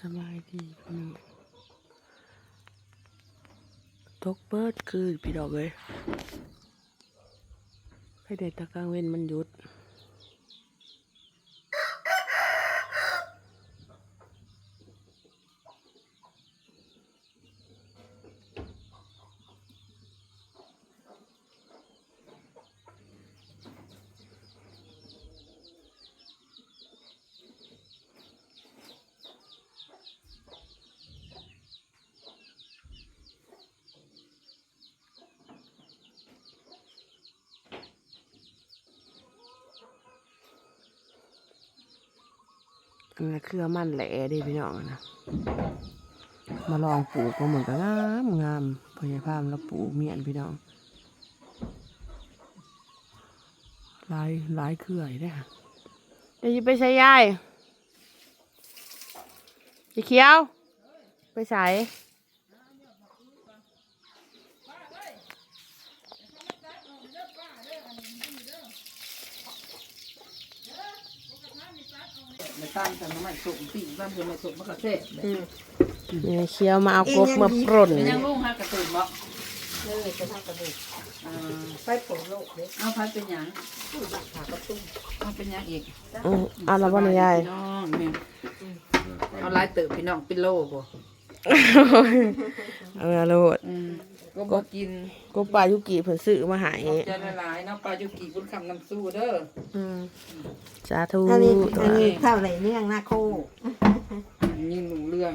สบายดีพี่น้องตกเบิดคือพี่ดอกเลยให้เด็ดตะกางเว้นมันหยุด อันนั้นคือมันแหล่ดิพี่น้องนะมาลองปลูกก็เหมือนกันงามงามพยายามแล้วปลูกเมียนพี่น้องหลายหลายเครือได้ค่ะเดี๋ยวจะไปใช้ยายไปเคี้ยว ไปใส่ ตั้งแต่น้ำมันสุกปีบ้านเพื่อนม่สุกมันก็เสร็จเลยนี่เขียวมาเอากบมาปร่นเป็นยังลุงฮะกระตุ้นบ่เลยจะทำกระดูกอ่าไปผงโลกเลยเอาพัดเป็นหยังผู้ดักขากระตุ้งเอาเป็นหยังอีกอืมเอาละบ่นยายพี่น้องนี่เอาลายเติบพี่น้องเป็นโลบ่ เอาละโลด อืม ก็บ่กินกบปลายุกิเพิ่นซื้อมาใหายขอบใจหลายๆเนาะปลายุกิบุญคำน้ำสู้เด้อสาธุอันนี้ตัวอันนี้ข้าวไรเนื่องหน้าโคยิ่งลุงเรื่อง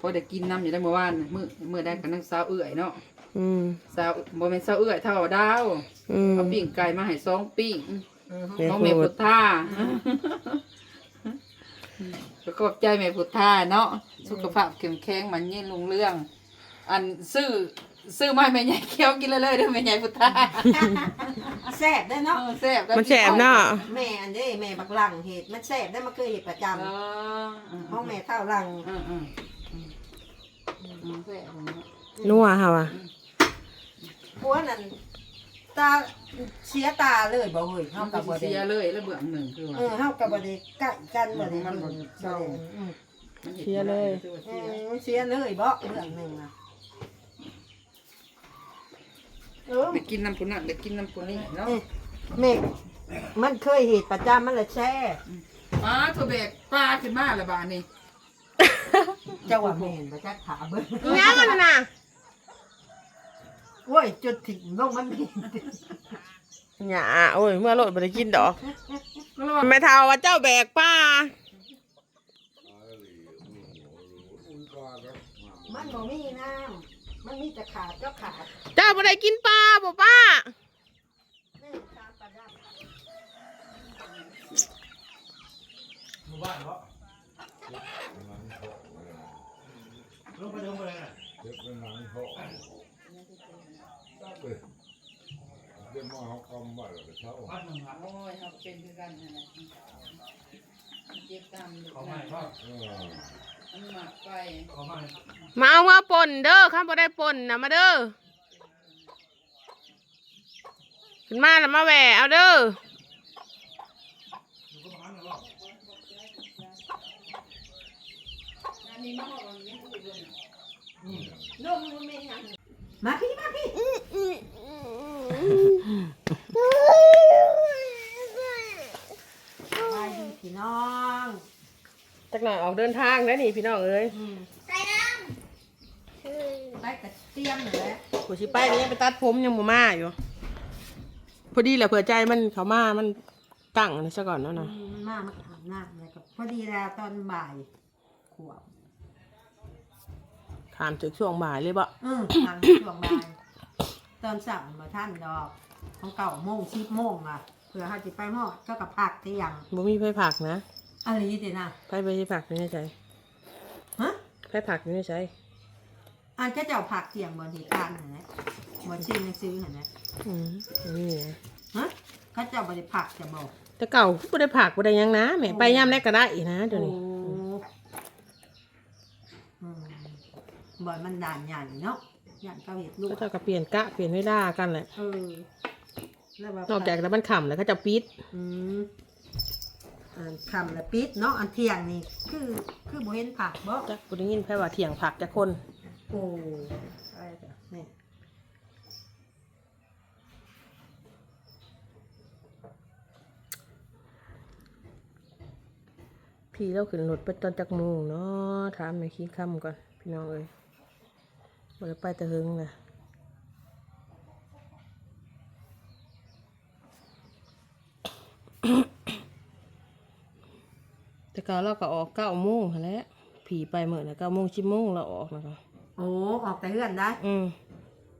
พอได้กินน้ำอยู่ได้เมื่อวานมื้อมื้อได้กันนั่งสาวเอื้อยเนาะอืมสาวบ่แม่นสาวเอื้อยเท่าดาวอืมเอาปิ้งไก่มาให้สองปิ้งแม่น้องพูเมดพุทธาก็ขอบใจแม่พุทธาเนาะสุขภาพเข้มแข็งมันยืนลุงเรื่อง อันซื้อ ซื้อไม้แม่ใหญ่เคี้ยวกินเลยเลยเด้อแม่ใหญ่พุทธาแซ่บได้เอเนาะอแซ่บล้วมันแสบเนาะแม่อันนี้แม่บักหลังเห็ดมันแซ่บได้มาเคยเห็ดประจเออำห้องแม่ข้าวหลังอืมอืมอืมอืมแซ่บเนาะนัวค่ะว่ะพัวนั่นตาเสียตาเลยบ่เฮ้ยเฮามันกัก็บบ่สิได้เสียเลยแล้วเบื้องหนึ่งคือว่า เออเฮากับบ่ได้ใกล้กันบ่ได้มันบ่เศร้า อืมมันห็นเสียเลย คือว่าเอเสียอเสียเลยบ่เรื่องหนึงอะ เออไปกินน้ำพุนั่นไปกินน้ำพุนี่เนาะเอ้ยแม่มันเคยเห็ดประจำมันละแซ่บป้าตัวแบกปลาขึ้นมาและบาดนี่เจ้าว่าแม่นบ่จักขาเบิ่งยังมันน่ะโอ้ยจุดถิ่นลงมันมีหยาโอ้ยเมื่อโลดบ่ได้กินดอกแม่เฒ่าว่าเจ้าแบกป้า มันบ่มีน้ำมันมีแต่ขาดเจ้าขาดเจ้าบ่ได้กินปลาบ่ป้านี่ตามประดับเจ็บเป็นหนังเขาเดี๋ยวมาเขากำมาแล้วก็เช้าโอ้ยครับเป็นคือกันนั่นแหละเจ็บตามอยู่นะเออ มันหมักไปมาเอามาป่นเด้อข้ามบ่ได้ป่นนะมาเด้อขึ้นมาแล้วมาแหวเอาเด้อมันไม่ยังมาพี่มาพี่ไปดีพี่น้อง จักหน่อยออก เดินทางแล้วนี่พี่น้องเอ้ยอืมไปกระเทียมนั่นแหละผู้สิไปนี่ยังไปตัดผมยังบ่มาอยู่ พอดีแหละเผื่อใจมันเขามามันตั้งอันนี้ซะก่อนเนาะนะอืมมันมามาอาบน้ำเลยกับพอดีแล้วตอนบ่ายขวบถามถึงช่วงบ่ายเลยบ่เออทางช่วงบ่ายตอนสั่งมาท่านดอกของเก่าโมงสิบโมงอะเผื่อเขาจะไปหม้อเจ้ากับผักที่ยังบ่มีไผผักนะ อะไรนี่สินะไผไปสิผักอยู่ในใจฮะไผผักอยู่ในใจอันก็จะเอาผักเสียงบนเหตุการณ์เห็นไหมบนชื่อหนังสือเห็นไหมอืมนี่นะฮะเขาจะเอาบริผักจะบอกแต่เก่าบ่ได้ผักบ่ได้หยังนะแหม่ไปยามใดก็ได้นะเดี๋ยวนี้อืมบ่อยมันด่านใหญ่เนาะใหญ่เขาเห็ดลูกก็เจ้าก็เปลี่ยนกะเปลี่ยนเวลากันแหละเออแล้วว่นอกจากแล้วมันขำแล้วก็จะปิด อืมอัน คำและปิดเนาะอันเที่ยงนี่คือคือบ่เห็นผักบ่จักกูได้ยินแพ่ว่าเถียงผักจักคนโอ้อะไรจ้ะนี่พี่เราขึ้นรถไปตอนจักโมงเนาะถามแม่คิงคำก่อน พี่น้องเอ้ยบ่ได้ไปแต่หึงนะ แต่เก่าเราก็ออกเก้าโมงหั้นแหล้วผีไปเหมือนนะเก้าโมงสิบโมงเราออกนะคะโอ้ออกแต่เฮือนได้อืม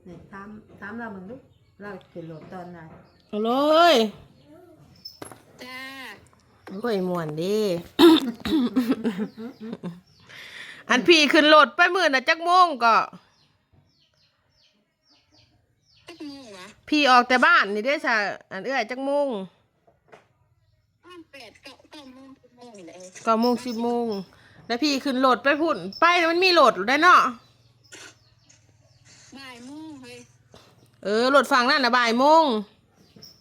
นี่ถามถามเราเบิ่งดูเราขึ้นรถตอนไหนเอาเลยจ้าโอ้ยม่วนเดี อันพี่ขึ้นรถไปมื่อน่ะจักโมงก็ตักโมงวะพี่ออกแต่บ้านนี่ได้อซะอันเอื้อยจักโมงประมาณแปดเก้าเก้าโมงสิบ โมงนี่แหละเก้าโมงสิบโมงแล้วพี่ขึ้นรถไปพุ่น ไปมันมีรถได้เนาะบ่ายโมงเฮ้ยเออรถฝั่งนั่นน่ะบ่ายโมง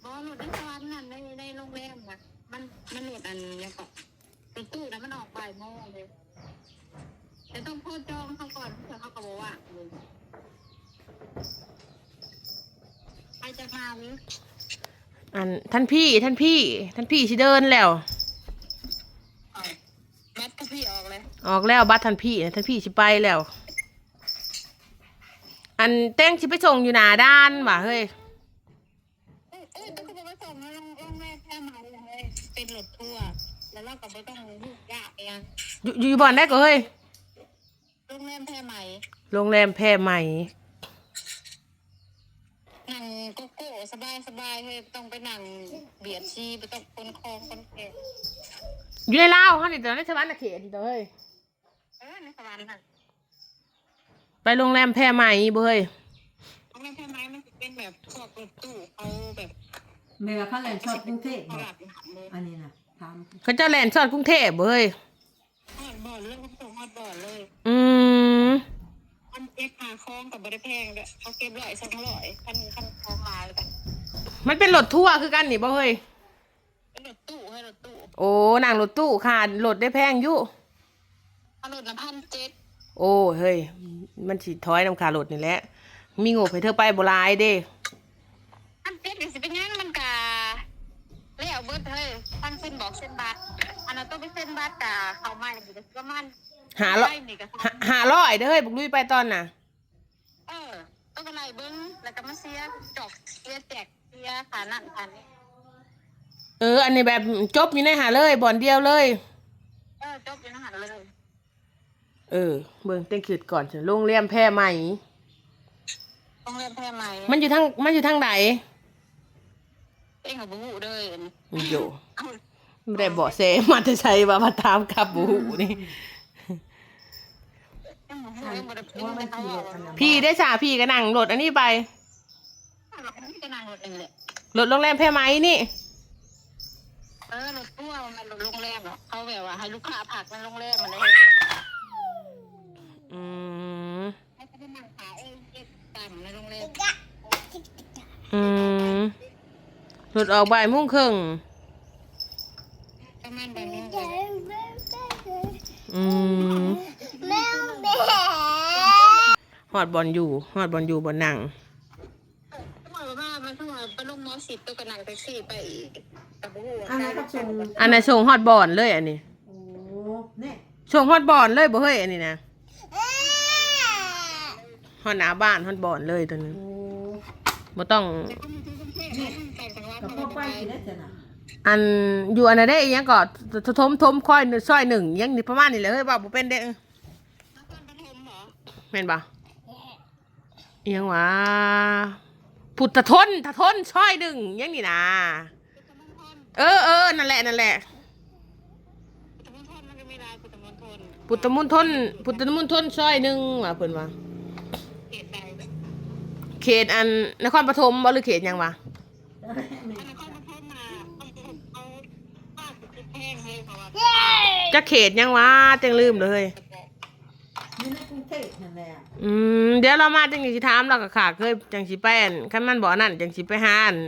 บอหลุดในสวรรค์นั่นในในโรงแรมนะมันมันหลุดอันยังก็เป็นตู้นะมันออกบ่ายโมงเลยแต่ต้องโพดจองเขาก่อนเพื่อเขาก็บอกว่าเลยใครจะมาหรืออันท่านพี่ท่านพี่ ท่านพี่สิเดินแล้วเอามัดก็ พี่ออกเลยออกแล้วบัตรท่านพี่น่ะท่านพี่สิไปแล้ว อันเต้งสิไปส่งอยู่หน้าด้านว่ะเฮ้ยเอ้ยเอ้ยต้องไปส่งนะโรงโรงแรมแค่มาเลยเป็นรถทัวร์แล้วเราก็ไม่ต้องยุ่งยากเองอยู่อยู่บ่อนได้ก็เฮ้ยโรงแรมแพรไหมโรงแรมแพรใหม่นั่งโกโก้สบายสบายเลยต้องไปนั่งเบียดชีไปต้องคนคลองคนเก่ง อยู่ในลาวฮะนี่ตอนนี้ชาวบ้านน่ะเขตนี่ตัวเฮ้ยเออในสวรรค์น่ะไปโรงแรมแพรใหม่บ่เฮ้ยโรงแรมแพรไหมมันจะเป็นแบบพวกรถตู้เขาแบบแม่เขาแล่นชอบกรุงเทพตบ่ลาดหันเลยอันนี้น่ะถามเขาเจ้าแลนด์ซอดกรุงเทพบ่เฮ้ยฮอดบ่อนเรื่องเขาส่งฮอดบ่อนเลย อืมมันเก็บหาคลองกับบริแพงด้วยเขาเก็บร้อยสองร้อยคันคันคลองลายกันมันเป็นรถทัวร์คือกันนี่บ่เฮ้ย เป็นรถตู้ให้รถตู้โอ้นั่งรถตู้ค่ะรถได้แพงอยู่เอารถละพันเจ็ดโอ้เฮ้ย มันสิถอยนำคารถนี่แหละ มีงบให้เธอไปบ่หลายเด้ พันเจ็ดเดี๋ยวสิเป็นยังมันกาแล้วเบิดเฮ้ยทั้งเส้นบอกเส้นบัตรอันนั้นต้องไปเส้นบัตรกาเขาไม่ดีก็ประมาณหาร้อยได้นี่ก็หาหาร้อยเด้อเฮ้ยบุกลุยไปตอนน่ะ เออต้องอะไรเบิ้งแล้วก็มาเสียจอกเสียแจกเสียขานั่นขานี่ เออ อันนี้แบบจบอยู่ในหาเลยบ่อนเดียวเลย เออจบอยู่ในหันเลย เออ เบิ่งเต็งขืดก่อนโรงแรมแพรใหม่โรงเรียนแพรไหมมันอยู่ทางมันอยู่ทางไหนเองกับบูเลยมันอยู่เอาไม่ได้เบาะแสมาจะใช้ว่ามาตามกับบูนี่เองบอกเองบอกเองบอกเขาบอกพี่ได้สาพี่ก็นั่งรถอันนี้ไปพี่ก็นั่งรถเองเลยรถโรงแรมแพรไหมนี่ เออรถตู้มันรถโรงแรมเหรอเขาแบบว่าให้ลูกค้าผักในโรงแรมมันเลยอืมให้เขาไปนั่งขาเองเก็บต่ำในโรงแรมอืมรถออกบ่ายโมุ่งครึ่งประมาณแบบนี้อืมฮอดบอลอยู่ฮอดบอลอยู่บนนั่งสมมติว่ามันสมมติไปลงมอสิบตัวกับนั่งแท็กซี่ไปอีก กับบูอันนั้นก็ส่งอันนั้นส่งฮอดบอลเลยอันนี้โอ้เนี่ยส่งฮอดบอลเลยบ่เฮ้ยอันนี้นะฮอดหน้าบ้านฮอดบอลเลยตัวนึงโอ้บ่ต้องแต่จังหวัดกับพ่อไปสิได้จ้ะน่ะอันอยู่อันนั้นได้อีหยังก็ททมทมค่อยซอยหนึ่งอิหยังนี่ประมาณนี้เลยเฮ้ยว่าบ่เป็นเด้อนครปฐมเหรอแม่นบ่อิหยังวะพุทธทนทะทนซอยหนึ่งอิหยังนี่นะพุทธมณฑล เออเออนั่นแหละนั่นแหละพุทธมณฑลมันก็มีลายพุทธมณฑลพุทธมณฑลพุทธมณฑลซอยหนึ่งว่าเพิ่นว่าเขตใดแบบเขตอันนครปฐมบ่หรือเขตหยังวะอันนครปฐมมาเอาเอาภาพติดแพงเลยเพราะว่าจะเขตหยังวะจังลืมเลยนี่ในกรุงเทพนั่นแหละอืมเดี๋ยวเรามาจังสิถามเราก็ขาเคยจังสิไปอันคันมันบ่อนั่นจังสิไปหาอัน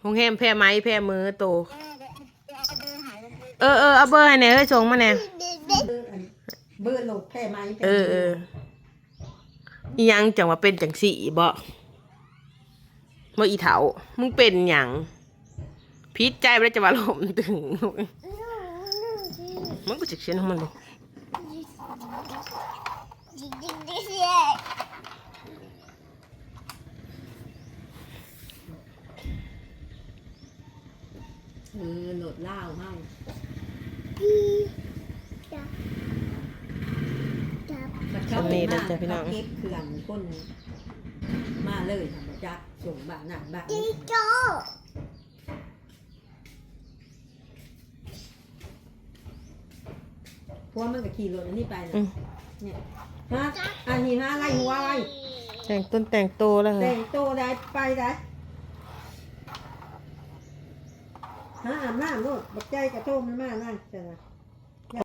โรงแรมแพรไหมแพรมือโตเออไปเอาไปเอาเบอร์หายไปเออเออเอาเบอร์ให้แหน่เฮ้ยส่งมาแหน่เบื่อโหลดแพ้ไหมเออเอออีหยังจังว่าเป็นจังสี่บ่บ่อีเถามึงเป็นหยังพิษใจบ่ได้จะว่าลมตึงมึงก็จะเขียนของมันเลย เออโหลดเหล้าให้กับเขาเก็บเขื่อนคนมาเลยทำจักส่งบ้านนั่นบ้านนี้ พวกมันก็ขี่รถอันนี้ไปนะอืม เนี่ยฮะอันนี้ฮะไล่หัวไล่แต่งต้นแต่งโตแล้วเหรแต่องโตได้ไปได้ หาอาบน้ำโลดบักใจกระโจมมันมานั่นจ้ะนะ